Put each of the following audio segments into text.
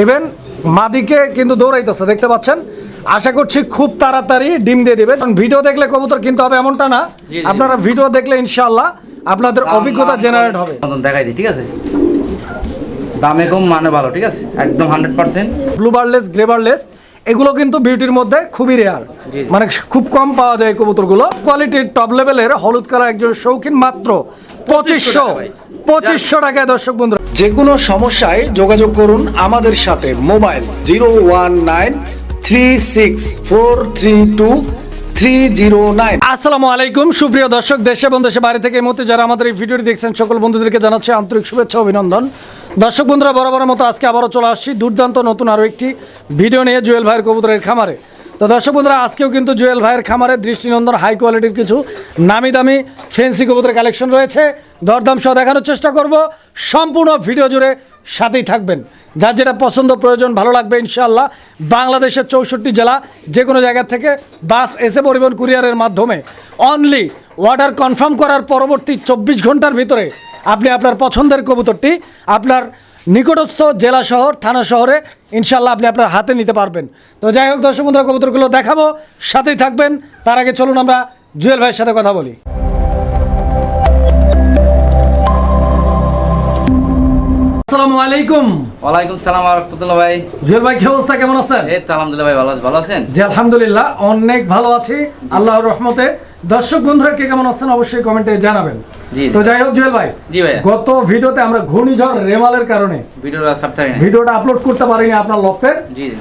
Even মাদিকে কিন্তু দৌড়াইতেছে দেখতে পাচ্ছেন? আশা করছি খুব তাড়াতাড়ি ডিম দিয়ে দিবে। কারণ ভিডিও দেখলে কবুতর কিন্তু হবে এমনটা না। আপনারা ভিডিও দেখলে ইনশাআল্লাহ আপনাদের অভিজ্ঞতা জেনারেট হবে। দেখাই দিই ঠিক আছে? দামে কম মানে ভালো ঠিক আছে? একদম hundred percent. Blue barless grey barless এগুলো কিন্তু বিউটির মধ্যে খুবই রেয়ার। মানে খুব কম পাওয়া যায় কবুতরগুলো। কোয়ালিটির টপ লেভেলের হলুদ কালার একজন শৌখিন মাত্র পঁচিশশো। পঁচিশশো টাকায় দর্শক বন্ধুরা। যে কোনো সমস্যায় যোগাযোগ করুন আমাদের সাথে, mobile zero one nine three six four three two three zero nine. আসসালামু আলাইকুম, সুপ্রিয় দর্শক, দেশে এবং দেশে বাইরে থেকে মুহূর্তে যারা আমাদের এই ভিডিওটি দেখছেন, সকল বন্ধুদেরকে জানাচ্ছি আন্তরিক শুভেচ্ছা, অভিনন্দন। দর্শক বন্ধুরা, বরাবরের মতো আজকে আবারও চলে আসছি দুর্দান্ত নতুন আরও একটি ভিডিও নিয়ে জুয়েল ভাইয়ের কবুতরের খামারে। তো দর্শক বন্ধুরা, আজকেও কিন্তু জুয়েল ভাইয়ের খামারে দৃষ্টিনন্দন হাই কোয়ালিটির কিছু নামি দামি ফেন্সি কবুতরের কালেকশন রয়েছে। দরদাম সহ দেখানোর চেষ্টা করব। সম্পূর্ণ ভিডিও জুড়ে সাথেই থাকবেন। যার যেটা পছন্দ প্রয়োজন, ভালো লাগবে ইনশাআল্লাহ। বাংলাদেশের চৌষট্টি জেলা যে কোনো জায়গা থেকে বাস এসে পরিবহন কুরিয়ারের মাধ্যমে অনলি অর্ডার কনফার্ম করার পরবর্তী চব্বিশ ঘণ্টার ভিতরে আপনি আপনার পছন্দের কবুতরটি আপনার নিকটস্থ জেলা শহর, থানা শহরে ইনশাল্লাহ আপনি আপনার হাতে নিতে পারবেন। তো যাই হোক দর্শক বন্ধুরা, কবুতরগুলো দেখাবো, সাথেই থাকবেন। তার আগে চলুন আমরা জুয়েল ভাইয়ের সাথে কথা বলি। আসসালামু আলাইকুম। ওয়ালাইকুম সালাম রহমতুল্লাহ ভাই। জুয়েল ভাই কি অবস্থা? কেমন আছেন? এই তো আলহামদুলিল্লাহ ভাই ভালো ভালো আছেন? জি আলহামদুলিল্লাহ অনেক ভালো আছি। আল্লাহর রহমতে। দর্শক বন্ধুরা কে কেমন আছেন অবশ্যই কমেন্টে জানাবেন। তো যাই হোক জুয়েল ভাই জি ভাইয়া। গত ভিডিওতে আমরা ঘূর্ণিঝড় রেমালের কারণে ভিডিওটা ছাড়তে ভিডিওটা আপলোড করতে পারিনি আপনার লক্ষ্যের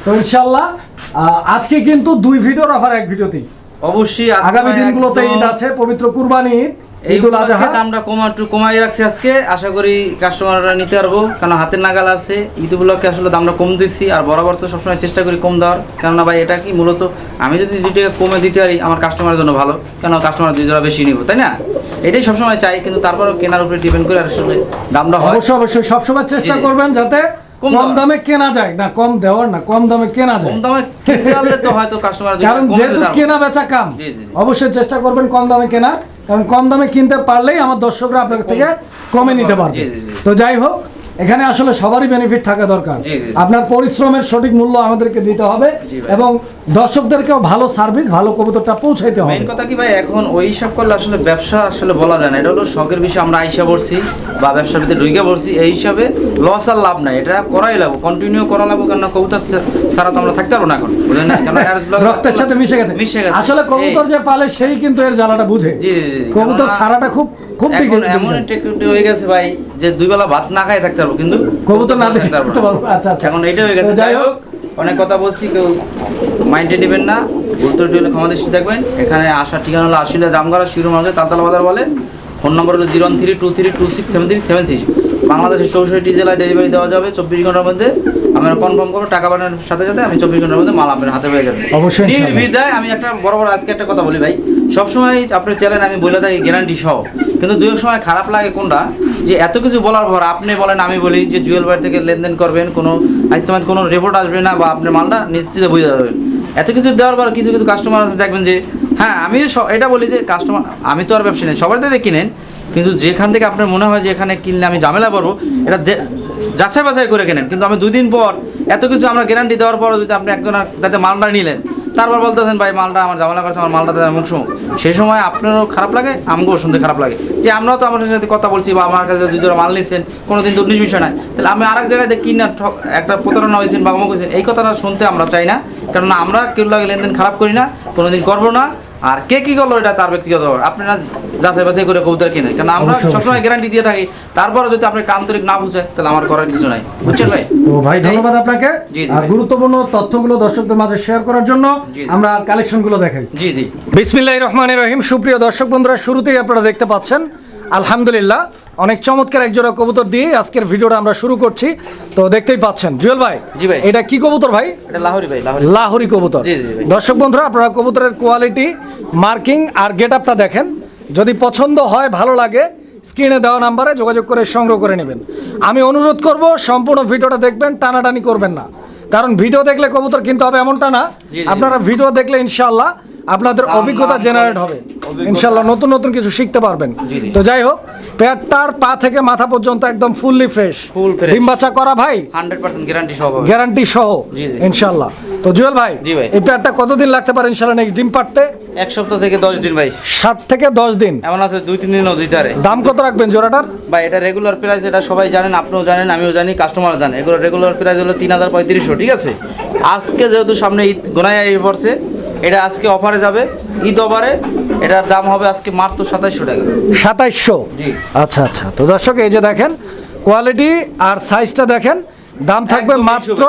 তো ইনশাল্লাহ আজকে কিন্তু দুই ভিডিওর অফার এক ভিডিওতেই। অবশ্যই আগামী দিনগুলোতে ঈদ আছে পবিত্র কুরবানি ঈদ। এই ঈদুল আজহা উপলক্ষে দামটা কমা একটু কমাই রাখছি আজকে। আশা করি কাস্টমাররা নিতে পারব। কারণ হাতের নাগাল আছে। ঈদ উপলক্ষে আসলে দামটা কম দিচ্ছি আর বরাবর তো সবসময় চেষ্টা করি কম দেওয়ার। কেননা ভাই এটা কি মূলত আমি যদি দুই টাকা কমে দিতে পারি আমার কাস্টমারের জন্য ভালো। কেন কাস্টমার দুই টাকা বেশি নিব তাই না? এটাই সবসময় চাই। কিন্তু তারপরেও কেনার উপরে ডিপেন্ড করে আসলে দামটা হয়। অবশ্যই অবশ্যই। সবসময় চেষ্টা। করবেন যাতে কম দামে কেনা যায়। না কম দেওয়ার না কম দামে কেনা যায়। কম দামে কিনলে তো হয়তো কাস্টমার কারণ যেহেতু কেনা বেচা কাম। অবশ্যই চেষ্টা করবেন কম দামে কেনা। কারণ কম দামে কিনতে পারলেই আমার দর্শকরা আপনার থেকে কমে নিতে পারবে। তো যাই হোক এখানে আসলে সবারই বেনিফিট থাকা দরকার। আপনার পরিশ্রমের সঠিক মূল্য আমাদেরকে দিতে হবে এবং দর্শকদেরকেও ভালো সার্ভিস ভালো কবুতরটা পৌঁছাইতে হবে। কথা কি ভাই এখন ওই হিসাব করলে আসলে ব্যবসা আসলে বলা যায় না। এটা হলো শখের বিষয় আমরা আইসা পড়ছি বা ব্যবসার ভিতরে ঢুকে পড়ছি। এই হিসাবে লস আর লাভ নাই। এটা করাই লাগবো কন্টিনিউ করা লাগবো কেন কবুতর ছাড়া তো আমরা থাকতে পারব না এখন। বুঝলেন না? রক্তের সাথে মিশে গেছে। মিশে গেছে। আসলে কবুতর যে পালে সেই কিন্তু এর জ্বালাটা বুঝে। কবুতর ছাড়াটা খুব খুব এখন এমন। টেকনিক হয়ে গেছে ভাই যে দুই বেলা ভাত না খাই থাকতে পারব কিন্তু কবুতর না দেখতে পারব আচ্ছা আচ্ছা। এখন এইটা হয়ে গেছে। যাই হোক। অনেক কথা বলছি কেউ মাইন্ডে নেবেন না। উত্তর দিলে ক্ষমা দৃষ্টি দেখবেন। এখানে আসার ঠিকানা হলো আশিলা জামগড়া শিরু মার্কেট তালতলা বাজার বলে। ফোন নম্বর হলো zero three two three two six seven three seven six. বাংলাদেশের চৌষট্টি জেলায় ডেলিভারি দেওয়া যাবে চব্বিশ ঘণ্টার মধ্যে। আমরা কনফার্ম করব টাকা পাঠানোর সাথে সাথে আমি চব্বিশ ঘণ্টার মধ্যে মাল আপনার হাতে হয়ে যাবে। অবশ্যই। নির্বিধায় আমি একটা বড় বড় আজকে একটা কথা বলি ভাই। সবসময় আপনার চ্যানেল আমি বলে থাকি গ্যারান্টি সহ। কিন্তু দু এক সময় খারাপ লাগে কোনটা? যে এত কিছু বলার পর আপনি বলেন, আমি বলি যে জুয়েল বার থেকে লেনদেন করবেন, কোনো আজ তোমার কোনো রিপোর্ট আসবে না বা আপনার মালটা নিশ্চিত বুঝে যাবেন এত কিছু দেওয়ার পর কিছু কিছু কাস্টমার আছে, দেখবেন যে হ্যাঁ আমি এটা বলি যে কাস্টমার আমি তো আর ব্যবসা নেই সবার থেকে কিনেন, কিন্তু যেখান থেকে আপনার মনে হয় যে এখানে কিনলে আমি ঝামেলা পড়ব এটা যাচাই বাছাই করে কেনেন। কিন্তু আমি দুদিন পর এত কিছু আমরা গ্যারান্টি দেওয়ার পরও যদি আপনি একজন তাতে মালটা নিলেন তারপর বলতেছেন, ভাই, মালটা আমার ঝামেলা করছে, আমার মালটা দেন মুখসুম সেই সময় আপনারও খারাপ লাগে আমাকেও শুনতে খারাপ লাগে। যে আমরাও তো আমার সাথে কথা বলছি বা আমার কাছে দুই মাল নিচ্ছেন কোনো দিন দুর্নীতি বিষয় নাই। তাহলে আমি আরেক জায়গায় দেখি না একটা প্রতারণা হয়েছেন বা অমুক হয়েছেন, এই কথাটা শুনতে আমরা চাই না। কেননা আমরা কেউ লাগে লেনদেন খারাপ করি না কোনো দিন করব না। আর কে কি করল এটা তার ব্যক্তিগত আপনারা যাচাই বাছাই করে কবুতর কিনেন। কারণ আমরা সবসময় গ্যারান্টি দিয়ে থাকি তারপরে যদি আপনি আন্তরিক না বুঝে তাহলে আমার করার কিছু নাই। বুঝছেন ভাই? তো ভাই ধন্যবাদ আপনাকে। আর গুরুত্বপূর্ণ তথ্যগুলো দর্শকদের মাঝে শেয়ার করার জন্য। আমরা কালেকশনগুলো দেখাই। জি জি। বিসমিল্লাহ রহমানের রহিম। সুপ্রিয় দর্শক বন্ধুরা শুরুতেই আপনারা দেখতে পাচ্ছেন আলহামদুলিল্লাহ অনেক চমৎকার এক জোড়া কবুতর দিয়ে আজকের ভিডিওটা আমরা শুরু করছি। তো দেখতেই পাচ্ছেন জুয়েল ভাই জি ভাই। এটা কি কবুতর ভাই? এটা লাহোরি ভাই লাহোরি। লাহোরি কবুতর। দর্শক বন্ধুরা আপনারা কবুতরের কোয়ালিটি মার্কিং আর গেট আপটা দেখেন। যদি পছন্দ হয় ভালো লাগে স্ক্রিনে দেওয়া নাম্বারে যোগাযোগ করে সংগ্রহ করে নেবেন। আমি অনুরোধ করব সম্পূর্ণ ভিডিওটা দেখবেন টানাটানি করবেন না। কারণ ভিডিও দেখলে কবুতর কিনতে হবে এমনটা না। আপনারা ভিডিও দেখলে ইনশাআল্লাহ আপনাদের অভিজ্ঞতা জেনারেট হবে। ইনশাল্লাহ নতুন নতুন কিছু শিখতে পারবেন। তো যাই হোক পেয়ারটার পা থেকে মাথা পর্যন্ত একদম ফুললি ফ্রেশ fresh। ডিম বাচ্চা করা ভাই? হান্ড্রেড পার্সেন্ট গ্যারান্টি সহ গ্যারান্টি সহ। ইনশাল্লাহ। তো জুয়েল ভাই। এই পেয়ারটা কতদিন লাগতে পারে ইনশাল্লাহ নেক্সট ডিম পারতে এক সপ্তাহ থেকে দশ দিন ভাই। সাত থেকে দশ দিন। এমন আছে দুই তিন দিনও দিতে পারে। দাম কত রাখবেন জোড়াটার? ভাই এটা রেগুলার প্রাইস এটা সবাই জানেন আপনিও জানেন আমিও জানি কাস্টমার জানে। এগুলো রেগুলার প্রাইস হলো তিন হাজার পঁয়ত্রিশশো ঠিক আছে? আজকে যেহেতু সামনে ঈদ গোনায় পড়ছে এটা আজকে অফারে যাবে ঈদ অফারে এটার দাম হবে আজকে মাত্র সাতাইশশো টাকা। সাতাইশশো? জি। আচ্ছা আচ্ছা। তো দর্শক এই যে দেখেন কোয়ালিটি আর সাইজটা দেখেন দাম থাকবে মাত্র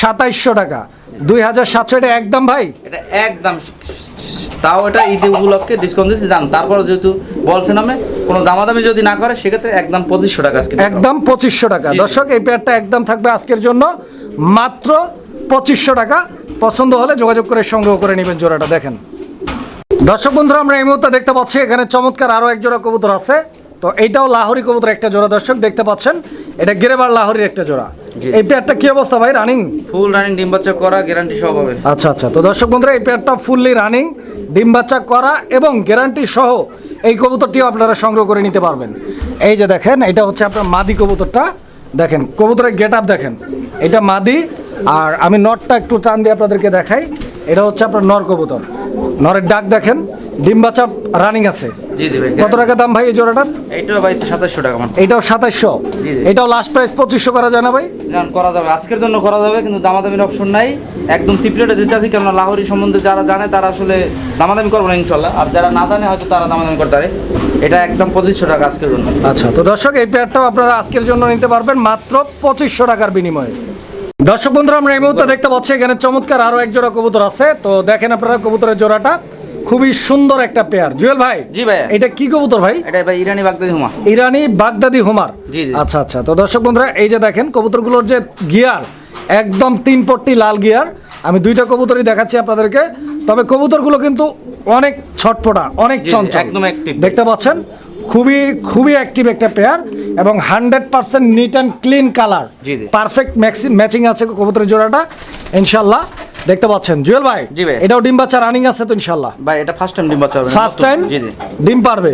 সাতাইশশো টাকা। দুই হাজার সাতশো এটা একদম ভাই? এটা একদম তাও এটা ঈদ উপলক্ষে ডিসকাউন্ট দিচ্ছি দাম তারপর যেহেতু বলছেন আমি কোনো দামাদামি যদি না করে সেক্ষেত্রে একদম পঁচিশশো টাকা আজকে একদম পঁচিশশো টাকা। দর্শক এই পেয়ারটা একদম থাকবে আজকের জন্য মাত্র পঁচিশশো টাকা। পছন্দ হলে যোগাযোগ করে সংগ্রহ করে নেবেন জোড়াটা দেখেন। দর্শক বন্ধুরা আমরা এই মুহূর্তে দেখতে পাচ্ছি এখানে চমৎকার আরও এক জোড়া কবুতর আছে। তো এইটাও লাহোরি কবুতর একটা জোড়া দর্শক দেখতে পাচ্ছেন এটা গেরেবার লাহোরির একটা জোড়া। এই পেয়ারটা কি অবস্থা ভাই রানিং ফুল রানিং ডিম বাচ্চা করা গ্যারান্টি সহ পাবে আচ্ছা আচ্ছা। তো দর্শক বন্ধুরা এই পেয়ারটা ফুললি রানিং ডিম বাচ্চা করা এবং গ্যারান্টি সহ এই কবুতরটিও আপনারা সংগ্রহ করে নিতে পারবেন। এই যে দেখেন এটা হচ্ছে আপনার মাদি কবুতরটা। দেখেন কবুতরের গেট আপ দেখেন। এটা মাদি আর আমি নটটা একটু টান দিয়ে আপনাদেরকে দেখাই। এটা হচ্ছে আপনার নর কবুতর। নরের ডাক দেখেন ডিম বাচ্চা রানিং আছে। জি জি ভাই। কত টাকা দাম ভাই এই জোড়াটার? এইটাও ভাই সাতাশশো টাকা মাত্র। এটাও সাতাইশশো জি, জি। এটাও লাস্ট প্রাইস পঁচিশশো করা যায় না ভাই? করা যাবে। আজকের জন্য করা যাবে কিন্তু দামাদামির অপশন নাই। একদম সিপ্রেটে দিতে আছি কেননা লাহোরি সম্বন্ধে যারা জানে তারা আসলে দামাদামি করব না ইনশাল্লাহ। আর যারা না জানে হয়তো তারা দামাদামি করতে পারে। এটা একদম পঁচিশশো টাকা আজকের জন্য। আচ্ছা তো দর্শক এই পেয়ারটাও আপনারা আজকের জন্য নিতে পারবেন মাত্র পঁচিশশো টাকার বিনিময়ে। দর্শক বন্ধুরা আমরা এই মুহূর্তে দেখতে পাচ্ছি এখানে চমৎকার আরও এক জোড়া কবুতর আছে। তো দেখেন আপনারা কবুতরের জোড়াটা খুবই সুন্দর একটা পেয়ার জুয়েল ভাই জি ভাই। এটা কি কবুতর ভাই? এটা ভাই ইরানি বাগদাদি হুমা ইরানি বাগদাদি হোমার। জি, জি। আচ্ছা আচ্ছা। তো দর্শক বন্ধুরা এই যে দেখেন কবুতরগুলোর যে গিয়ার একদম তিন পট্টি লাল গিয়ার আমি দুইটা কবুতরই দেখাচ্ছি আপনাদেরকে। তবে কবুতরগুলো কিন্তু অনেক ছটপটা অনেক চঞ্চল। একদম। দেখতে পাচ্ছেন? খুবই খুবই অ্যাক্টিভ একটা পেয়ার এবং hundred percent neat and clean colour. Perfect matching আছে কবুতরের জোড়াটা। ইনশাল্লাহ দেখতে পাচ্ছেন। জুয়েল ভাই জি ভাই। এটাও ডিম বাচ্চা রানিং আছে তো ইনশাল্লাহ? ভাই এটা ফার্স্ট টাইম ডিম বাচ্চা হবে ফার্স্ট টাইম জি জি। ডিম পারবে।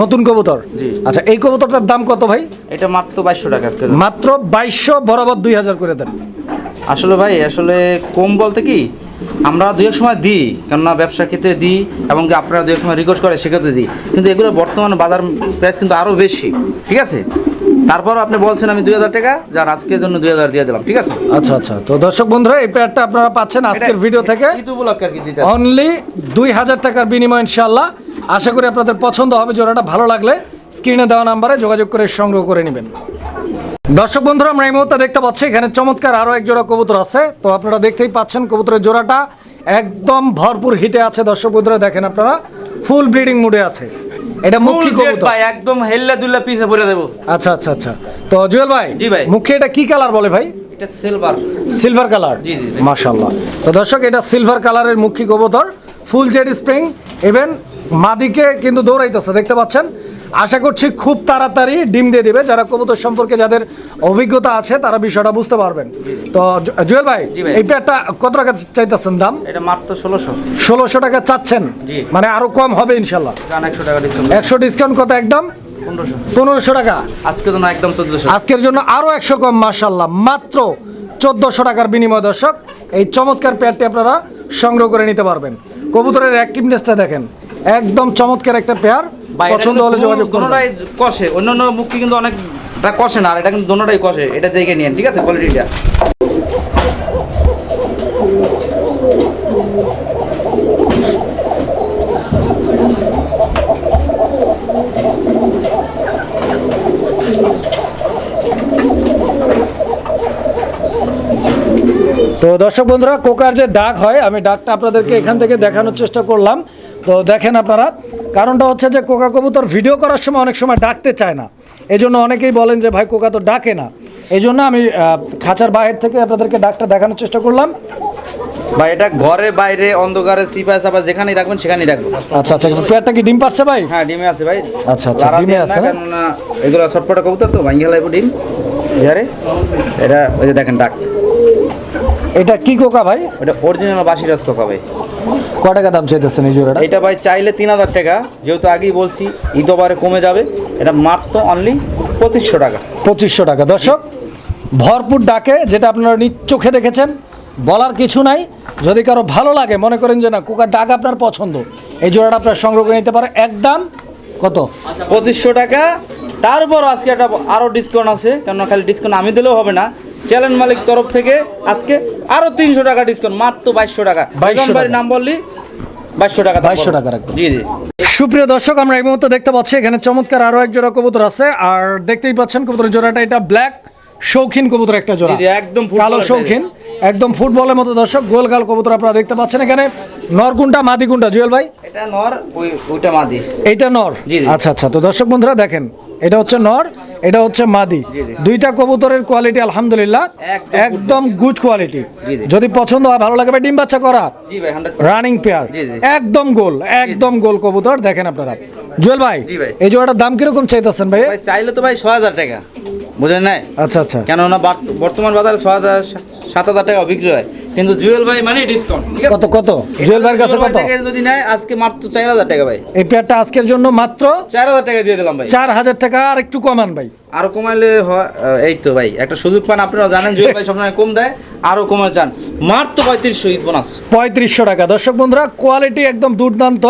নতুন কবুতর? জি। আচ্ছা এই কবুতরটার দাম কত ভাই? এটা মাত্র বাইশশো টাকা আজকে। মাত্র বাইশশো বরাবর দুই হাজার করে দেন। আসলে ভাই আসলে কম বলতে কি আমরা দুই এক সময় দিই কেননা ব্যবসা ক্ষেত্রে দিই এবং আপনারা দুই এক সময় রিকোয়েস্ট করে সেক্ষেত্রে দিই। কিন্তু এগুলো বর্তমান বাজার প্রাইস কিন্তু আরও বেশি ঠিক আছে? তারপরও আপনি বলছেন আমি দুই হাজার টাকা যার আজকের জন্য দুই হাজার দিয়ে দিলাম ঠিক আছে? আচ্ছা আচ্ছা। তো দর্শক বন্ধুরা এই পেয়ারটা আপনারা পাচ্ছেন আজকের ভিডিও থেকে। অনলি দুই হাজার টাকার বিনিময় ইনশাল্লাহ আশা করি আপনাদের পছন্দ হবে জোড়াটা ভালো লাগলে স্ক্রিনে দেওয়া নাম্বারে যোগাযোগ করে সংগ্রহ করে নেবেন। দর্শক বন্ধুরা আমরা এই মুহূর্তে দেখতে পাচ্ছি এখানে চমৎকার আরও এক জোড়া কবুতর আছে। তো আপনারা দেখতেই পাচ্ছেন কবুতরের জোড়াটা একদম ভরপুর হিটে আছে। দর্শক বন্ধুরা দেখেন আপনারা ফুল ব্রিডিং মুডে আছে। এটা মুখী কবুতর। ভাই একদম হেল্লা দুল্লা পিছে পরে দেবো। আচ্ছা আচ্ছা আচ্ছা। তো জুয়েল ভাই জি ভাই। মুখে এটা কি কালার বলে ভাই? এটা সিলভার সিলভার কালার জি, জি। মাশাল্লাহ তো দর্শক এটা সিলভার কালারের মুখী কবুতর ফুল জেড স্প্রিং ইভেন মাদিকে কিন্তু দৌড়াইতেছে দেখতে পাচ্ছেন? আশা করছি খুব তাড়াতাড়ি ডিম দিয়ে দেবে। যারা কবুতর সম্পর্কে যাদের অভিজ্ঞতা আছে তারা বিষয়টা বুঝতে পারবেন। তো জুয়েল ভাই এই পেয়ারটা কত টাকা চাইতেছেন দাম? এটা মাত্র ষোলোশো। ষোলোশো টাকা চাচ্ছেন? মানে আরও কম হবে ইনশাল্লাহ। একশো ডিসকাউন্ট কত একদম? পনেরোশো। টাকা। আজকে তো না একদম চোদ্দশো। আজকের জন্য আরও একশো কম মার্শাল্লাহ মাত্র চোদ্দশো টাকার বিনিময় দর্শক এই চমৎকার পেয়ারটি আপনারা সংগ্রহ করে নিতে পারবেন। কবুতরের অ্যাক্টিভনেসটা দেখেন। একদম চমৎকার একটা পেয়ার। পছন্দ হলে যোগাযোগ করুন। কোনোটাই কষে। অন্য অন্য মুক্তি কিন্তু অনেকটা কষে না আর এটা কিন্তু দোনোটাই কষে। এটা দেখে নিন ঠিক আছে? কোয়ালিটিটা তো দর্শক বন্ধুরা কোকার যে ডাক হয় আমি ডাকটা আপনাদেরকে এখান থেকে দেখানোর চেষ্টা করলাম। তো দেখেন আপনারা কারণটা হচ্ছে যে কোকা কবুতর ভিডিও করার সময় অনেক সময় ডাকতে চায় না। এই জন্য অনেকেই বলেন যে ভাই কোকা তো ডাকে না। এই জন্য আমি খাঁচার বাইরে থেকে আপনাদেরকে ডাকটা দেখানোর চেষ্টা করলাম। ভাই এটা ঘরে বাইরে অন্ধকারে সিপাই সাপা যেখানেই রাখবেন সেখানেই রাখব। আচ্ছা আচ্ছা পেয়ারটা কি ডিম পারছে ভাই? হ্যাঁ ডিমে আছে ভাই। আচ্ছা, আচ্ছা, ডিমে আছে? কেননা এগুলো ছটপটা কবুতর তো ভাঙ্গিয়া লাগবে ডিম। ইয়ারে এটা ওই যে দেখেন ডাক। এটা কি কোকা ভাই? এটা অরিজিনাল বাসিরাজ কোকা ভাই। ক টাকা দাম চাইতেছেন এই জোড়াটা? এটা ভাই চাইলে তিন হাজার টাকা যেহেতু আগেই বলছি ঈদবারে কমে যাবে। এটা মাত্র অনলি পঁচিশশো টাকা। পঁচিশশো টাকা। দর্শক ভরপুর ডাকে যেটা আপনারা নিজ চোখে দেখেছেন বলার কিছু নাই। যদি কারও ভালো লাগে মনে করেন যে না কুকার ডাক আপনার পছন্দ এই জোড়াটা আপনার সংগ্রহ করে নিতে পারে একদম কত? পঁচিশশো টাকা। তারপর আজকে একটা আরও ডিসকাউন্ট আছে কেননা খালি ডিসকাউন্ট আমি দিলেও হবে না। চ্যালেঞ্জ মালিক তরফ থেকে আজকে আরও তিনশো টাকা ডিসকাউন্ট মাত্র বাইশশো টাকা। 2200 বেগম বাড়ির টাকা। নাম বললি বাইশশো টাকা দাম 2200 পড়বে। টাকা রাখব। জি জি। সুপ্রিয় দর্শক আমরা এই মুহূর্তে দেখতে পাচ্ছি এখানে চমৎকার আরও এক জোড়া কবুতর আছে। আর দেখতেই পাচ্ছেন কবুতরের জোড়াটা এটা ব্ল্যাক শৌখিন কবুতর একটা জোড়া। একদম কালো শৌখিন একদম ফুটবলের মতো দর্শক গোল গাল কবুতর আপনারা দেখতে পাচ্ছেন এখানে। নরকুন্টা মাদি কুন্টা জুয়েল ভাই? এটা নর ওই ওইটা মাদি। এইটা নর। আচ্ছা আচ্ছা তো দর্শক বন্ধুরা দেখেন এটা হচ্ছে নর এটা হচ্ছে মাদি। দুইটা কবুতরের কোয়ালিটি আলহামদুলিল্লাহ একদম গুড কোয়ালিটি। যদি পছন্দ হয় ভালো লাগে ভাই ডিম বাচ্চা করা। Running pair. একদম গোল একদম গোল কবুতর দেখেন আপনারা। জুয়েল ভাই। এই জোড়াটার দাম কীরকম চাইতেছেন ভাই? ভাই চাইলে তো ভাই ছ হাজার টাকা। বুঝলেন নাই? আচ্ছা আচ্ছা। কেননা বার্ত- বর্তমান বাজারে ছ হাজার সাত হাজার টাকা বিক্রি হয়। কিন্তু জুয়েল ভাই মানে ডিসকাউন্ট কত কত? জুয়েল ভাইয়ের কাছে কত? যদি নেয় আজকে মাত্র চার হাজার টাকা ভাই। এই পেয়ারটা আজকের জন্য মাত্র চার হাজার টাকা দিয়ে দিলাম ভাই। চার হাজার টাকা আর একটু কমান ভাই। আরও কমাইলে এই তো ভাই একটা সুযোগ পান। আপনারা জানেন জুয়েল ভাই সবসময় কম দেয় আরও কমে চান মাত্র পঁয়ত্রিশশো ঈদ বোনাস। পঁয়ত্রিশশো টাকা। দর্শক বন্ধুরা কোয়ালিটি একদম দুর্দান্ত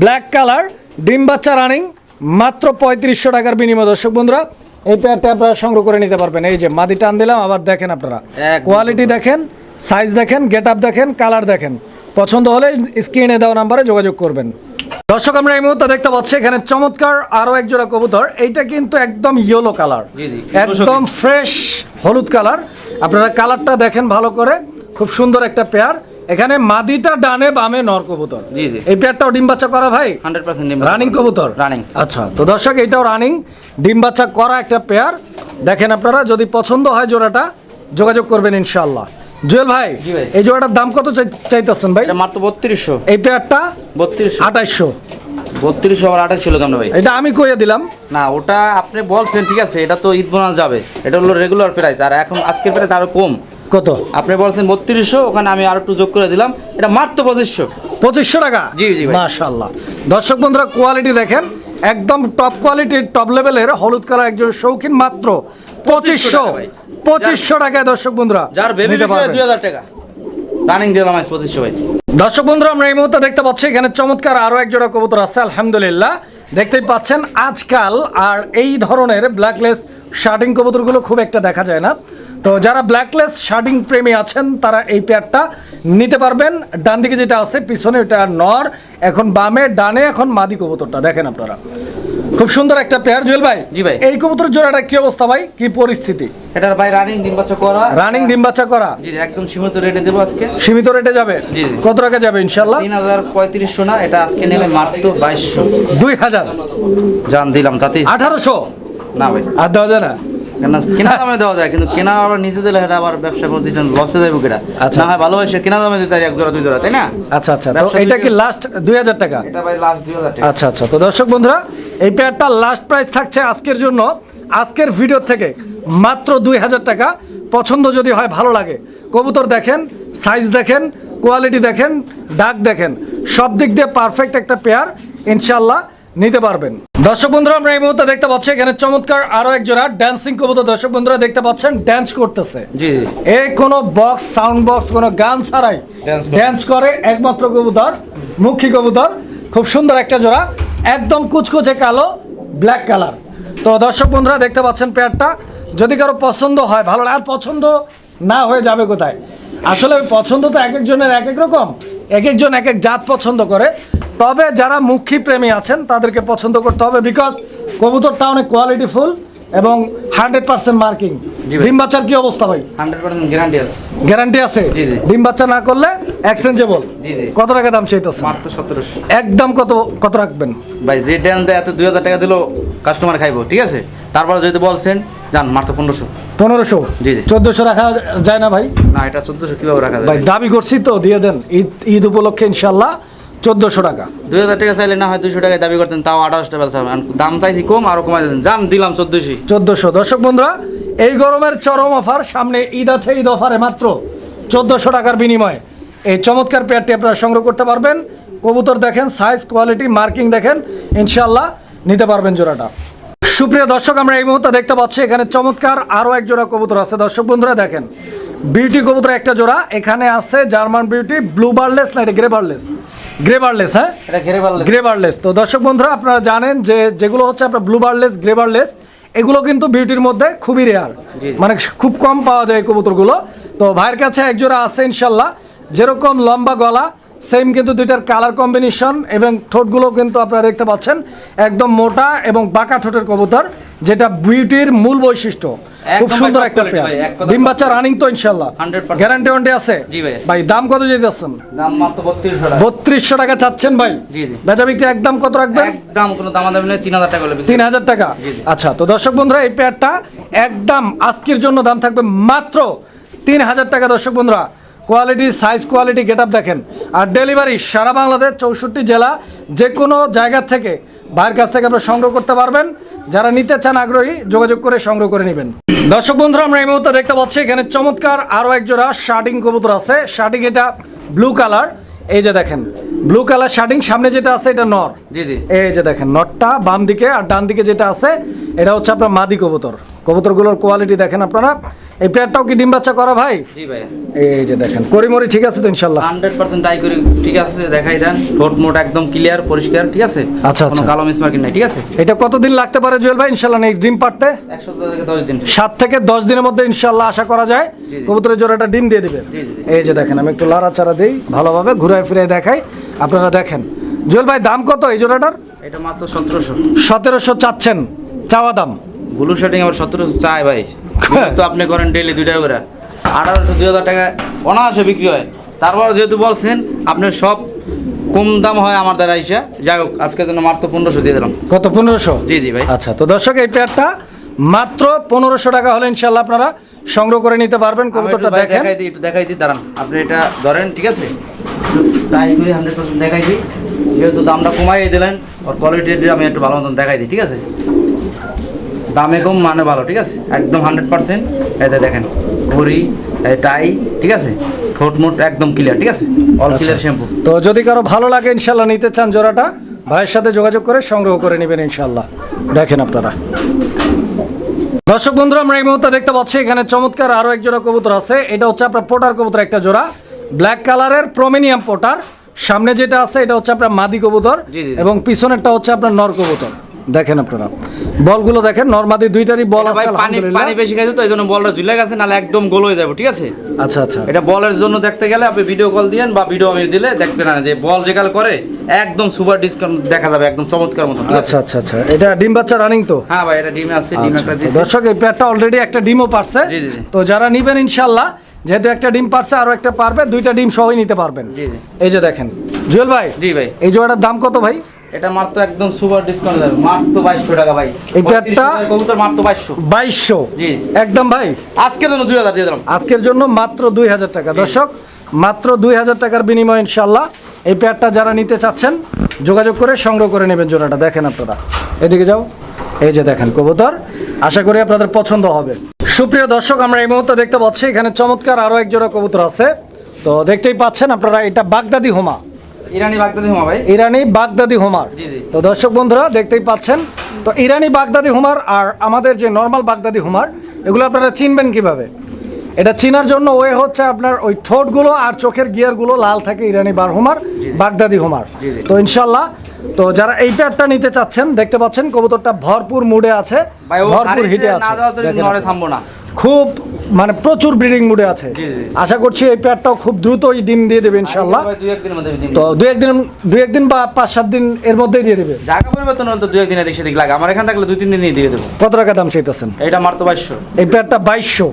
ব্ল্যাক কালার ডিম বাচ্চা রানিং মাত্র পঁয়ত্রিশশো টাকার বিনিময়। দর্শক বন্ধুরা এই পেয়ারটা আপনারা সংগ্রহ করে নিতে পারবেন। এই যে মাদি টান দিলাম আবার দেখেন আপনারা। কোয়ালিটি দেখেন সাইজ দেখেন গেট আপ দেখেন কালার দেখেন। পছন্দ হলে স্ক্রিনে দেওয়া নাম্বারে যোগাযোগ করবেন। দর্শক আমরা এই মুহূর্তে দেখতে পাচ্ছি এখানে চমৎকার আরও এক জোড়া কবুতর। এইটা কিন্তু একদম ইয়েলো কালার। একদম ফ্রেশ হলুদ কালার আপনারা কালারটা দেখেন ভালো করে। খুব সুন্দর একটা পেয়ার এখানে মাদিটা ডানে বামে নর কবুতর। জি, জি। এই পেয়ারটাও ডিম বাচ্চা করা ভাই? হান্ড্রেড পার্সেন্ট রানিং কবুতর? রানিং আচ্ছা তো দর্শক এটাও রানিং ডিম বাচ্চা করা একটা পেয়ার দেখেন আপনারা যদি পছন্দ হয় জোড়াটা যোগাযোগ করবেন ইনশাআল্লাহ। জুয়েল ভাই এই জোড়াটার দাম কত চাই- চাইতেছেন ভাই? মাত্র বত্রিশশো। এই পেয়ারটা বত্রিশশো। আঠাইশশো। বত্রিশশো আবার আঠাশ ছিল কেমন ভাই? এটা আমি কইয়ে দিলাম। না ওটা আপনি বলছেন ঠিক আছে এটা তো ঈদ বোনাস যাবে। এটা হলো রেগুলার প্রাইস আর এখন আজকের প্রাইস আরও কম। কত? আপনি বলছেন বত্রিশশো ওখানে আমি আর একটু যোগ করে দিলাম। এটা মাত্র পঁচিশশো। পঁচিশশো টাকা? জি, জি। মাশাল্লাহ দর্শক বন্ধুরা কোয়ালিটি দেখেন একদম টপ কোয়ালিটির টপ লেভেলের হলুদ কালার একজন শৌখিন মাত্র পঁচিশশো। ভাই। পঁচিশশো টাকায় দর্শক বন্ধুরা যার বেবি দুই হাজার টাকা। রানিং দিলাম আজ পঁচিশশো ভাই। দর্শক বন্ধুরা আমরা এই মুহূর্তে দেখতে পাচ্ছি এখানে চমৎকার আরও এক জোড়া কবুতর আছে আলহামদুলিল্লাহ। দেখতেই পাচ্ছেন আজকাল আর এই ধরনের ব্ল্যাকলেস শার্টিং কবুতরগুলো খুব একটা দেখা যায় না। তো যারা ব্ল্যাকলেস শার্টিং প্রেমী আছেন তারা এই পেয়ারটা নিতে পারবেন। ডান দিকে যেটা আছে পিছনে ওটা নর এখন বামে ডানে এখন মাদি কবুতরটা। দেখেন আপনারা। খুব সুন্দর একটা পেয়ার জুয়েল ভাই জি ভাই। এই কবুতর জোড়াটা কি অবস্থা ভাই? কি পরিস্থিতি? এটার ভাই রানিং ডিম বাচ্চা করা। রানিং ডিম বাচ্চা করা। জি একদম সীমিত রেটে দেবো আজকে। সীমিত রেটে যাবে? জি। কত টাকা যাবে হাজার পঁয়ত্রিশশো না এটা আজকে নেবে মাত্র বাইশশো। দুই হাজার। জান দিলাম তাতে। আঠারোশো? না ভাই। আর দেওয়া যায় না কেনা দামে দেওয়া যায় কিন্তু কেনা আবার নিচে দিলে এটা আবার ব্যবসা প্রতিষ্ঠান লসে যাবে কেটা আচ্ছা। না হয় ভালোবাসে কেনা দামে দিতে এক জোড়া দুই জোড়া তাই না? আচ্ছা আচ্ছা। তো এটা কি লাস্ট দুই হাজার টাকা? এটা ভাই লাস্ট দুই হাজার টাকা। আচ্ছা আচ্ছা। তো দর্শক বন্ধুরা এই পেয়ারটা লাস্ট প্রাইস থাকছে আজকের জন্য। আজকের ভিডিও থেকে মাত্র দুই হাজার টাকা। পছন্দ যদি হয় ভালো লাগে। কবুতর দেখেন সাইজ দেখেন কোয়ালিটি দেখেন ডাক দেখেন সব দিক দিয়ে পারফেক্ট একটা পেয়ার ইনশাল্লাহ নিতে পারবেন। দর্শক বন্ধুরা আমরা এই মুহূর্তে দেখতে পাচ্ছি এখানে চমৎকার আরও এক জোড়া ড্যান্সিং কবুতর। দর্শক বন্ধুরা দেখতে পাচ্ছেন ড্যান্স করতেছে। জি এই কোনো বক্স সাউন্ড বক্স কোনো গান ছাড়াই ড্যান্স করে একমাত্র কবুতর মুখী কবুতর। খুব সুন্দর একটা জোড়া একদম কুচকুচে কালো ব্ল্যাক কালার তো দর্শক বন্ধুরা দেখতে পাচ্ছেন পেয়ারটা যদি কারও পছন্দ হয় ভালো আর পছন্দ না হয়ে যাবে কোথায়? আসলে পছন্দ তো এক একজনের এক এক রকম এক একজন এক এক জাত পছন্দ করে। তবে যারা মুখী প্রেমী আছেন তাদেরকে পছন্দ করতে হবে বিকজ কবুতরটা অনেক কোয়ালিটিফুল এবং হান্ড্রেড পার্সেন্ট মার্কিং। ডিম বাচ্চার কি অবস্থা ভাই? হান্ড্রেড পার্সেন্ট গ্যারান্টি আছে। গ্যারান্টি আছে। ডিম বাচ্চা না করলে এক্সচেঞ্জেবল। কত টাকা দাম চাইতেছে মাত্র সতেরোশো। একদম কত কত রাখবেন? ভাই যে ড্যান্স দেয় এত দুই হাজার টাকা দিলেও কাস্টমার খাইবো ঠিক আছে? তারপরে যদি বলছেন যান মাত্র পনেরোশো। পনেরোশো? জি, জি। চোদ্দশো রাখা যায় না ভাই? না এটা চোদ্দোশো কীভাবে রাখা যায়? ভাই দাবি করছি তো দিয়ে দেন। ঈদ ঈদ উপলক্ষে ইনশাল্লাহ চোদ্দশো টাকা। দুই হাজার টাকা চাইলে না হয় দুশো টাকায় দাবি করতেন তাও আঠাশটা বেলা দাম চাইছি কম আরও কমাই দিতেন। যান দিলাম চোদ্দোশি। চোদ্দশো। দর্শক বন্ধুরা এই গরমের চরম অফার সামনে ঈদ আছে ঈদ অফারে মাত্র চোদ্দশো টাকার বিনিময়ে। এই চমৎকার পেয়ারটি আপনারা সংগ্রহ করতে পারবেন। কবুতর দেখেন সাইজ কোয়ালিটি মার্কিং দেখেন ইনশাল্লাহ নিতে পারবেন জোড়াটা। সুপ্রিয় দর্শক আমরা এই মুহূর্তে দেখতে পাচ্ছি এখানে চমৎকার আরও এক জোড়া কবুতর আছে। দর্শক বন্ধুরা দেখেন বিউটি কবুতর একটা জোড়া। এখানে আছে জার্মান বিউটি ব্লু বার্লেস না এটা গ্রে বার্লেস গ্রে বার্লেস হ্যাঁ? এটা ঘেরে পারলে গ্রে বার্লেস তো দর্শক বন্ধুরা আপনারা জানেন যে যেগুলো হচ্ছে আপনার ব্লু বার্লেস গ্রে বার্লেস এগুলো কিন্তু বিউটির মধ্যে খুবই রেয়ার মানে খুব কম পাওয়া যায় কবুতরগুলো। তো ভাইয়ের কাছে একজোড়া আছে ইনশাল্লাহ যেরকম লম্বা গলা সেম কিন্তু দুইটার কালার কম্বিনেশন এবং ঠোঁটগুলো কিন্তু আপনারা দেখতে পাচ্ছেন একদম মোটা এবং বাঁকা ঠোঁটের কবুতর যেটা বিউটির মূল বৈশিষ্ট্য। খুব সুন্দর একটা পেয়ার ডিম বাচ্চা রানিং তো ইনশাল্লাহ 100% গ্যারান্টি ওয়ান্টি আছে? জি ভাই। ভাই দাম কত যেতেছেন দাম মাত্র বত্রিশশো টাকা। বত্রিশশো টাকা চাচ্ছেন ভাই? জি, জি। বেচা বিক্রি একদম কত রাখবেন? একদম কোনো দামাদামি নেই তিন হাজার টাকা হলে বিক্রি তিন হাজার টাকা? জি, জি। আচ্ছা তো দর্শক বন্ধুরা এই পেয়ারটা একদম আজকের জন্য দাম থাকবে মাত্র তিন হাজার টাকা। দর্শক বন্ধুরা কোয়ালিটি সাইজ কোয়ালিটি গেট দেখেন। আর ডেলিভারি সারা বাংলাদেশ চৌষট্টি জেলা যে কোনো জায়গা থেকে ভাইয়ের কাছ থেকে আপনারা সংগ্রহ করতে পারবেন। যারা নিতে চান আগ্রহী যোগাযোগ করে সংগ্রহ করে নেবেন। দর্শক বন্ধুরা আমরা এই মুহূর্তে দেখতে পাচ্ছি এখানে চমৎকার আরও একজোড়া শার্টিং কবুতর আছে। শার্টিং এটা ব্লু কালার। এই যে দেখেন ব্লু কালার শার্টিং সামনে যেটা আছে এটা নর। জি জি। এই যে দেখেন নটটা বাম দিকে আর ডান দিকে যেটা আছে এটা হচ্ছে আপনার মাদি কবুতর। কবুতরগুলোর কোয়ালিটি দেখেন আপনারা। এই পেয়ারটাও কি ডিম বাচ্চা করা ভাই? জি ভাই এই যে দেখেন করিমরি ঠিক আছে তো ইনশাল্লাহ? হান্ড্রেড পার্সেন্ট ট্রাই করি ঠিক আছে দেখাই দেন। ঠোঁট মোট একদম ক্লিয়ার পরিষ্কার ঠিক আছে? আচ্ছা, কোনো আচ্ছা। কালো মিস মার্কিং নাই ঠিক আছে? এটা কতদিন লাগতে পারে জুয়েল ভাই ইনশাল্লাহ নেক্সট ডিম এক সপ্তাহ থেকে দশ দিন। সাত থেকে দশ দিনের মধ্যে ইনশাল্লাহ আশা করা যায়। কবুতরের জোড়াটা ডিম দিয়ে দিবে। জি, জি। এই যে দেখেন আমি একটু লাড়াচাড়া দিই ভালোভাবে ঘুরায় ফিরে দেখাই। আপনারা দেখেন জুয়েল ভাই দাম কত এই জোড়াটার? এটা মাত্র সতেরোশো। সতেরোশো চাচ্ছেন চাওয়া দাম। ব্লু শার্টিং আবার সতেরোশো চাই ভাই। তো আপনি করেন ডেলি দুইটা করে। আঠারোশো দুই হাজার টাকা অনায়াসে বিক্রি হয়। তারপর যেহেতু বলছেন আপনার সব কম দাম হয় আমার দ্বারা এসে। যাই হোক আজকের জন্য মাত্র পনেরোশো দিয়ে দিলাম। কত পনেরোশো? জি জি ভাই। আচ্ছা তো দর্শক এই পেয়ারটা মাত্র পনেরোশো টাকা হলে ইনশাল্লাহ আপনারা সংগ্রহ করে নিতে পারবেন। কবুতরটা দেখেন। দেখাই দিই একটু দেখাই দিই দাঁড়ান। আপনি এটা ধরেন ঠিক আছে? ট্রাই করি হান্ড্রেড পার্সেন্ট দেখাই দিই। যেহেতু দামটা কমাইয়ে দিলেন ওর কোয়ালিটি আমি একটু ভালো মতন দেখাই দিই ঠিক আছে? দামে কম মানে ভালো ঠিক আছে? একদম হান্ড্রেড পার্সেন্ট এতে দেখেন ঘড়ি টাই ঠিক আছে? ঠোঁট মোট একদম ক্লিয়ার ঠিক আছে? অল ক্লিয়ার শ্যাম্পু তো যদি কারও ভালো লাগে ইনশাল্লাহ নিতে চান জোড়াটা ভাইয়ের সাথে যোগাযোগ করে সংগ্রহ করে নেবেন ইনশাল্লাহ। দেখেন আপনারা। দর্শক বন্ধুরা আমরা এই মুহূর্তে দেখতে পাচ্ছি এখানে চমৎকার আরও এক জোড়া কবুতর আছে। এটা হচ্ছে আপনার পোটার কবুতর একটা জোড়া। ব্ল্যাক কালারের প্রোমিনিয়াম পোটার। সামনে যেটা আছে এটা হচ্ছে আপনার মাদি কবুতর। এবং পিছনেরটা হচ্ছে আপনার নর কবুতর। দেখেন আপনারা। বলগুলো দেখেন নর্মাদি দুইটারই বল আছে পানি পানি বেশি খাইছে তো এই জন্য বলটা ঝুলে গেছে নাহলে একদম গোল হয়ে যাবে ঠিক আছে? আচ্ছা আচ্ছা। এটা বলের জন্য দেখতে গেলে আপনি ভিডিও কল দিয়েন বা ভিডিও আমি দিলে দেখবেন না যে বল যেকাল করে একদম সুপার ডিসকাউন্ট দেখা যাবে একদম চমৎকার মতো আচ্ছা আচ্ছা আচ্ছা। এটা ডিম বাচ্চা রানিং তো? হ্যাঁ ভাই এটা ডিমে আছে ডিম আচ্ছা, একটা দিছি। দর্শক এই পেয়ারটা অলরেডি একটা ডিমও পারছে। জি, জি। তো যারা নিবেন ইনশাল্লাহ যেহেতু একটা ডিম পারছে আরও একটা পারবে দুইটা ডিম সহই নিতে পারবেন। জি, জি। এই যে দেখেন। জুয়েল ভাই জি ভাই। এই জোড়াটার দাম কত ভাই? এটা মাত্র একদম সুপার ডিসকাউন্ট যাবে। মাত্র বাইশশো টাকা ভাই। এই পেয়ারটা- কবুতর মাত্র বাইশশো। বাইশশো? জি। একদম ভাই? আজকের জন্য দুই হাজার দিয়ে দিলাম। আজকের জন্য মাত্র দুই হাজার টাকা। দর্শক মাত্র দুই হাজার টাকার বিনিময় ইনশাল্লাহ এই পেয়ারটা যারা নিতে চাচ্ছেন যোগাযোগ করে সংগ্রহ করে নেবেন জোড়াটা। দেখেন আপনারা। এদিকে যাও। এই যে দেখেন কবুতর। আশা করি আপনাদের পছন্দ হবে। সুপ্রিয় দর্শক আমরা এই মুহূর্তে দেখতে পাচ্ছি এখানে চমৎকার আরও এক জোড়া কবুতর আছে। তো দেখতেই পাচ্ছেন আপনারা এটা বাগদাদি হোমা। ইরানি বাগদাদি হুমা ভাই? ইরানি বাগদাদি হোমার। জি, জি। তো দর্শক বন্ধুরা দেখতেই পাচ্ছেন? তো ইরানি বাগদাদি হোমার আর আমাদের যে নর্মাল বাগদাদি হোমার এগুলো আপনারা চিনবেন কীভাবে? এটা চিনার জন্য ওয়ে হচ্ছে আপনার ওই ঠোঁটগুলো আর চোখের গিয়ারগুলো লাল থাকে ইরানি বার হোমার বাগদাদি হোমার। তো ইনশাল্লাহ তো যারা এই প্যাডটা নিতে চাচ্ছেন দেখতে পাচ্ছেন কবুতরটা ভরপুর মুডে আছে ভরপুর হিটে আছে। থামবো না। খুব মানে প্রচুর ব্রিডিং মুডে আছে। আশা করছি এই প্যাডটাও খুব দ্রুতই ডিম দিয়ে দেবে ইনশাল্লাহ তো দুই একদিন দুই একদিন বা পাঁচ সাত দিন এর মধ্যেই দিয়ে দেবে। জায়গা পরিবর্তন হলে তো দুই একদিন এদিক সেদিক লাগে। আমার এখান থাকলে দুই তিন দিনই দিয়ে দেবো। কত টাকা দাম চাইতেছেন? এটা মাত্র বাইশশো। এই প্যাডটা বাইশশো।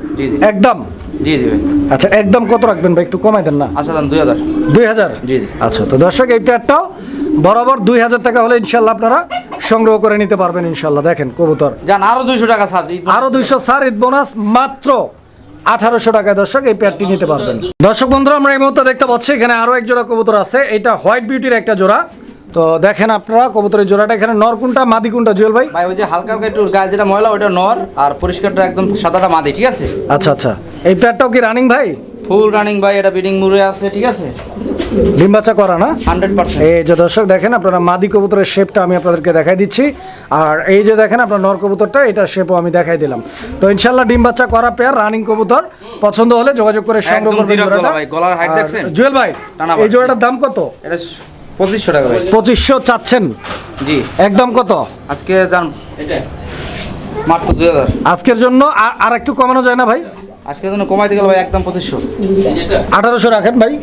একদম? জি দিবে আচ্ছা একদম কত রাখবেন ভাই? একটু কমাই দেন না। আচ্ছা দাম দুই হাজার। দুই হাজার? জি, জি। আচ্ছা তো দর্শক এই প্যাডটাও বরাবর দুই হাজার টাকা হলে ইনশাল্লাহ আপনারা সংগ্রহ করে নিতে পারবেন ইনশাল্লাহ দেখেন কবুতর। যান আরও দুইশো টাকা আরও দুইশো সার ঈদ বোনাস মাত্র আঠারোশো টাকায় দর্শক এই প্যাডটি নিতে পারবেন। দর্শক বন্ধুরা আমরা এই মুহূর্তে দেখতে পাচ্ছি এখানে আরও এক জোড়া কবুতর আছে। এটা হোয়াইট বিউটির একটা জোড়া। তো দেখেন আপনারা কবুতরের জোড়াটা এখানে নর কোনটা মাদি কোনটা জুয়েল ভাই? ভাই ওই যে হালকা হালকা একটু গায়ে যেটা ময়লা ওটা নর আর পরিষ্কারটা একদম সাদাটা মাদি ঠিক আছে? আচ্ছা আচ্ছা। এই প্যাডটাও কি রানিং ভাই? ফুল রানিং ভাই এটা বিডিং মুড়ে আছে ঠিক আছে? ডিম বাচ্চা করা না? Hundred percent. এই যে দর্শক দেখেন আপনারা মাদি কবুতরের শেপটা আমি আপনাদেরকে দেখাই দিচ্ছি। আর এই যে দেখেন আপনার নর কবুতরটা এটার শেপও আমি দেখাই দিলাম। তো ইনশাল্লাহ ডিম বাচ্চা করা পেয়ার রানিং কবুতর। পছন্দ হলে যোগাযোগ করে সংগ্রহ করবেন গলার আর দেখছেন? জুয়েল ভাই এই জোড়াটার দাম কত? এটা পঁচিশশো টাকা ভাই। পঁচিশশো চাচ্ছেন? জি। একদম কত? আজকে যান মাত্র দুই হাজার। আজকের জন্য আর- আর একটু কমানো যায় না ভাই? আজকে জন্য কমাইতে গেলে ভাই একদম পঁচিশশো আঠারোশো রাখেন ভাই।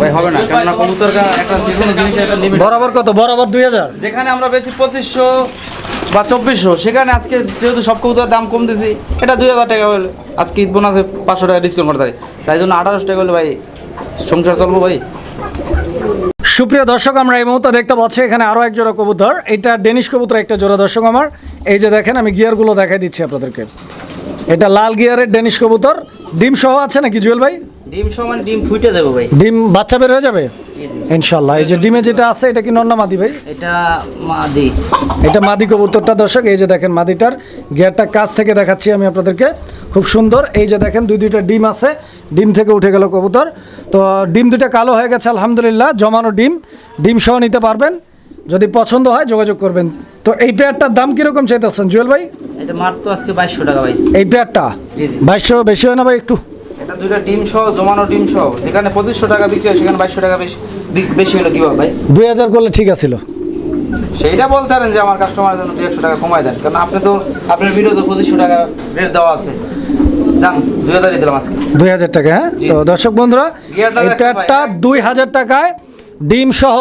ভাই হবে না কেননা কবুতর একটা যে কোনো জিনিসের একটা লিমিট বরাবর কত? বরাবর দুই হাজার। যেখানে আমরা বেশি পঁচিশশো বা চব্বিশশো সেখানে আজকে যেহেতু সব কবুতর দাম কম দিছি এটা দুই হাজার টাকা হলে আজকে ঈদ বোনাসে পাঁচশো টাকা ডিসকাউন্ট করতে পারি। তাই জন্য আঠারোশো টাকা হলে ভাই সংসার চলবো ভাই। সুপ্রিয় দর্শক আমরা এই মুহূর্তে দেখতে পাচ্ছি এখানে আরও এক জোড়া কবুতর। এটা ডেনিশ কবুতর একটা জোড়া দর্শক আমার। এই যে দেখেন আমি গিয়ারগুলো দেখাই দিচ্ছি আপনাদেরকে। এটা লাল গিয়ারের ডেনিশ কবুতর। ডিম সহ আছে নাকি জুয়েল ভাই? ডিম সমান ডিম ফুটে দেবো ভাই। ডিম বাচ্চা বের হয়ে যাবে? ইনশাল্লাহ এই যে ডিমে যেটা আছে এটা কি নন্না মাদি ভাই? এটা মাদি। এটা মাদি কবুতরটা দর্শক এই যে দেখেন মাদিটার গিয়ারটা কাছ থেকে দেখাচ্ছি আমি আপনাদেরকে। খুব সুন্দর এই যে দেখেন দুই দুইটা ডিম আছে ডিম থেকে উঠে গেল কবুতর। তো ডিম দুইটা কালো হয়ে গেছে আলহামদুলিল্লাহ জমানো ডিম। ডিম সহ নিতে পারবেন। যদি পছন্দ হয় যোগাযোগ করবেন। তো এই পেয়ারটার দাম কীরকম চাইতেছেন জুয়েল ভাই? এটা মাত্র আজকে বাইশশো টাকা ভাই। এই পেয়ারটা? জি, জি। বাইশশো বেশি হয় না ভাই একটু? এটা দুইটা ডিম সহ জমানো ডিম সহ। যেখানে পঁচিশশো টাকা বিক্রি হয় সেখানে বাইশশো টাকা বেশি বেশি হলো কীভাবে ভাই? দুই হাজার করলে ঠিক আছিল। সেইটা বলতে পারেন যে আমার কাস্টমারের জন্য দুই একশো টাকা কমাই দেন। কারণ আপনি তো আপনার ভিডিও তো পঁচিশশো টাকা রেট দেওয়া আছে। দাম দুই হাজার টাকা হ্যাঁ? তো দর্শক বন্ধুরা এই পেয়ারটা? দুই হাজার টাকায় ডিম সহ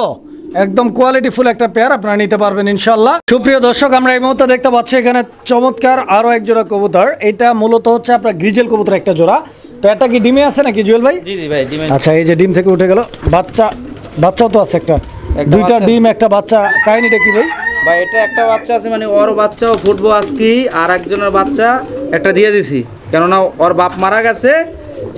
একদম কোয়ালিটি ফুল একটা পেয়ার আপনারা নিতে পারবেন ইনশাল্লাহ সুপ্রিয় দর্শক আমরা এই মুহূর্তে দেখতে পাচ্ছি এখানে চমৎকার আরও এক জোড়া কবুতর। এটা মূলত হচ্ছে আপনার গ্রিজেল কবুতর একটা জোড়া। পেয়ারটা কি ডিমে আছে নাকি জুয়েল ভাই? জি জি ভাই ডিমে আচ্ছা এই যে ডিম থেকে উঠে গেল। বাচ্চা বাচ্চাও তো আছে একটা। একটা দুইটা ডিম একটা বাচ্চা। কাহিনীটা কি ভাই? ভাই এটা একটা বাচ্চা আছে মানে ওর বাচ্চাও ফুটবো আজকে আর একজনের বাচ্চা একটা দিয়ে দিছি। কেননা ওর বাপ মারা গেছে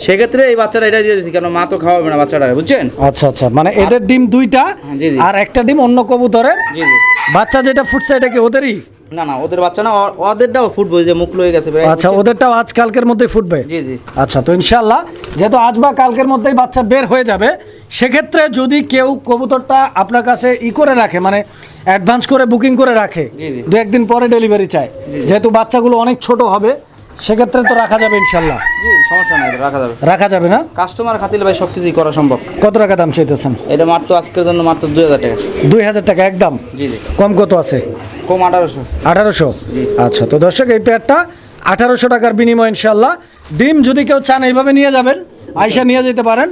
সেক্ষেত্রে এই বাচ্চাটা এটা দিয়ে দিছি কেন মা তো খাওয়াবে না বাচ্চাটা বুঝছেন? আচ্ছা আচ্ছা মানে এদের ডিম দুইটা হ্যাঁ। আর একটা ডিম অন্য কবুতরের? জি জি। বাচ্চা যেটা ফুটছে এটা কি ওদেরই? না না ওদের বাচ্চা না ওদেরটাও ফুটবো যে মুখ লয়ে গেছে আচ্ছা ওদেরটাও আজ কালকের মধ্যেই ফুটবে? জি জি। আচ্ছা তো ইনশাল্লাহ যেহেতু আজ বা কালকের মধ্যেই বাচ্চা বের হয়ে যাবে সেক্ষেত্রে যদি কেউ কবুতরটা আপনার কাছে ই করে রাখে মানে অ্যাডভান্স করে বুকিং করে রাখে। দু একদিন পরে ডেলিভারি চায় যেহেতু বাচ্চাগুলো অনেক ছোট হবে সেক্ষেত্রে তো রাখা যাবে ইনশাল্লাহ। জি সমস্যা নাই রাখা যাবে। রাখা যাবে না? কাস্টমার খাতিলে ভাই সব কিছুই করা সম্ভব। কত টাকা দাম চাইতেছেন? এটা মাত্র আজকের জন্য মাত্র দুই হাজার টাকা। দুই হাজার টাকা একদম? জি জি। কম কত আছে? কম আঠারোশো। আঠারোশো? আচ্ছা তো দর্শক এই পেয়ারটা আঠারোশো টাকার বিনিময় ইনশাল্লাহ। ডিম যদি কেউ চান এইভাবে নিয়ে যাবেন আইসা নিয়ে যেতে পারেন।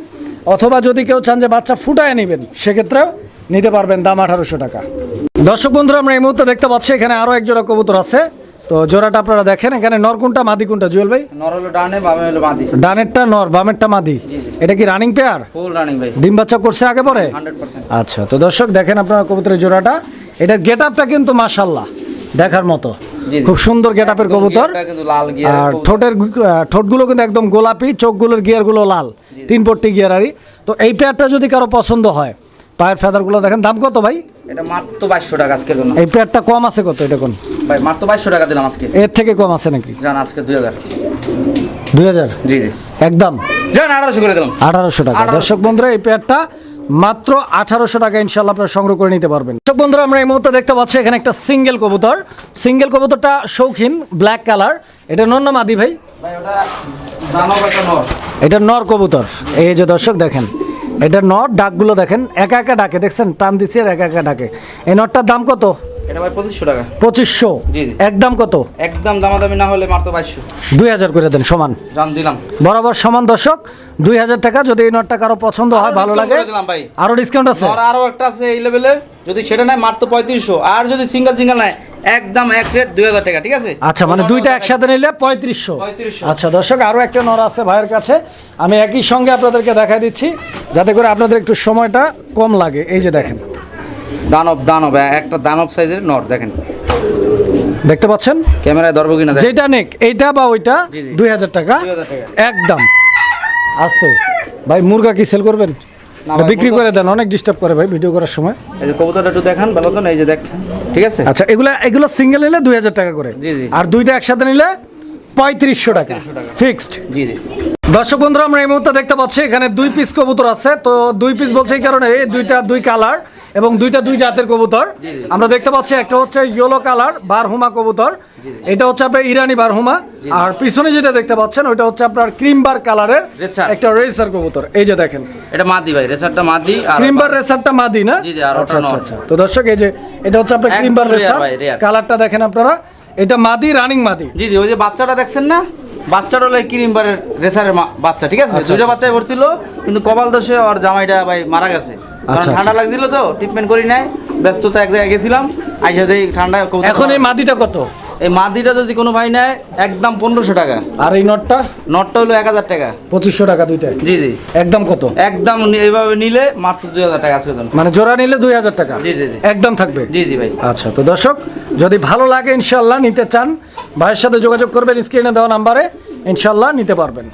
অথবা যদি কেউ চান যে বাচ্চা ফুটায় নেবেন সেক্ষেত্রেও নিতে পারবেন দাম আঠারোশো টাকা। দর্শক বন্ধুরা আমরা এই মুহূর্তে দেখতে পাচ্ছি এখানে আরও এক জোড়া কবুতর আছে। তো জোড়াটা আপনারা দেখেন এখানে নর কোনটা মাদি কোনটা? জুয়েল ভাই? নর হলো ডানে বামে হলো বাঁধি ডানেরটা নর বামেরটা মাদি। এটা কি রানিং পেয়ার ফুল রানিং ভাই। ডিম বাচ্চা করছে আগে পরে? হান্ড্রেড পার্সেন্ট আচ্ছা তো দর্শক দেখেন আপনারা কবুতরের জোড়াটা। এটার গেট আপটা কিন্তু মাশাল্লাহ দেখার মতো। খুব সুন্দর গেট আপের কবুতর। আর ঠোঁটের ঠোঁটগুলো কিন্তু একদম গোলাপি চোখগুলোর গিয়ারগুলো লাল। তিন পট্টি গিয়ারারি তো এই পেয়ারটা যদি কারও পছন্দ হয় পায়ের ফেদারগুলো দেখেন দাম কত ভাই? এটা মাত্র বাইশশো টাকা আজকের জন্য। এই পেয়ারটা কম আছে কত এটা কোন? ভাই মাত্র বাইশশো টাকা দিলাম আজকে। এর থেকে কম আছে নাকি? যান আজকে দুই হাজার। দুই হাজার? জি জি। একদম। যান আঠারোশো করে দিলাম। আঠারোশো টাকা। দর্শক বন্ধুরা এই পেয়ারটা মাত্র আঠারোশো টাকা ইনশাল্লাহ আপনারা সংগ্রহ করে নিতে পারবেন। দর্শক বন্ধুরা আমরা এই মুহূর্তে দেখতে পাচ্ছি এখানে একটা সিঙ্গেল কবুতর। সিঙ্গেল কবুতরটা শৌখিন ব্ল্যাক কালার এটা নর না মাদি ভাই? ভাই ওটা নর। এটা নর কবুতর। এই যে দর্শক দেখেন এটা নর ডাকগুলো দেখেন একা একা ডাকে দেখছেন? টান দিচ্ছে আর একা একা ডাকে। এই নটটার দাম কত? এটা ভাই পঁচিশশো টাকা। পঁচিশশো? জি, জি। একদম কত? একদম দামাদামি না হলে মাত্র বাইশশো। দুই হাজার করে দেন সমান। দিলাম। বরাবর সমান দর্শক দুই হাজার টাকা যদি এই নটটা কারও পছন্দ হয় ভালো লাগে। করে দিলাম ভাই। আরও ডিসকাউন্ট আছে? আরও একটা আছে এই লেভেলের যদি সেটা নেয় মাত্র পঁয়ত্রিশশো। আর যদি সিঙ্গেল সিঙ্গেল নেয় একদম এক রেট দুই হাজার টাকা ঠিক আছে? আচ্ছা মানে দুইটা একসাথে নিলে পঁয়ত্রিশশো। আচ্ছা দর্শক আরও একটা নর আছে ভাইয়ের কাছে। আমি একই সঙ্গে আপনাদেরকে দেখা দিচ্ছি যাতে করে আপনাদের একটু সময়টা কম লাগে। এই যে দেখেন। দানব দানব একটা দানব সাইজের নর দেখেন। দেখতে পাচ্ছেন? ক্যামেরায় ধরবো কিনা যেটা নেক এইটা বা ওইটা। দুই হাজার টাকা। একদম। আস্তে। ভাই মুরগা কি সেল করবেন? বিক্রি করে দেন অনেক ডিস্টার্ব করে ভাই ভিডিও করার সময়। এই যে কবুতরটা একটু দেখান ভালো তো এই যে দেখ ঠিক আছে? আচ্ছা এগুলা এগুলো সিঙ্গেল নিলে দুই হাজার টাকা করে। জি, জি। আর দুইটা একসাথে নিলে পঁয়ত্রিশশো টাকা। ফিক্সড জি জি। দর্শক বন্ধুরা আমরা এই মুহূর্তে দেখতে পাচ্ছি এখানে দুই পিস কবুতর আছে। তো দুই পিস বলছে এই কারণে এই দুইটা দুই কালার এবং দুইটা দুই জাতের কবুতর। আমরা দেখতে পাচ্ছি একটা হচ্ছে ইয়েলো কালার বারহুমা কবুতর। এটা হচ্ছে আপনার ইরানি বারহুমা। আর পিছনে যেটা দেখতে পাচ্ছেন ওইটা হচ্ছে আপনার ক্রিমবার কালারের একটা রেসার কবুতর। এই যে দেখেন। এটা মাদি ভাই রেসারটা মাদি আর ক্রিমবার রেসারটা মাদি না? জি, জি, আর আচ্ছা আচ্ছা আচ্ছা। তো দর্শক এই যে এটা হচ্ছে আপনার ক্রিমবার রেসার কালারটা দেখেন আপনারা। এটা মাদি রানিং মাদি। জি জি ওই যে বাচ্চাটা দেখছেন না? বাচ্চাটা হলো ক্রিমবারের রেসারের বাচ্চা ঠিক আছে? আচ্ছা, দুইটা আচ্ছা। বাচ্চাই ভরছিল কিন্তু কপাল দোষে ওর জামাইটা ভাই মারা গেছে। কারণ আচ্ছা, ঠান্ডা লাগছিল তো ট্রিটমেন্ট করি নাই ব্যস্ততা এক জায়গায় গেছিলাম আইসা দেই ঠান্ডা এখন এই মাদিটা কত? এই মাদিটা যদি কোনো ভাই নেয় একদম পনেরোশো টাকা। আর এই নটটা? নটটা হলো এক হাজার টাকা। পঁচিশশো টাকা দুইটা? জি জি। একদম কত? একদম এইভাবে নিলে মাত্র দুই হাজার টাকা আছে। মানে জোড়া নিলে দুই হাজার টাকা? জি, জি, জি। একদম থাকবে? জি জি ভাই। আচ্ছা তো দর্শক যদি ভালো লাগে ইনশাল্লাহ নিতে চান ভাইয়ের সাথে যোগাযোগ করবেন স্ক্রিনে দেওয়া নাম্বারে ইনশাল্লাহ নিতে পারবেন।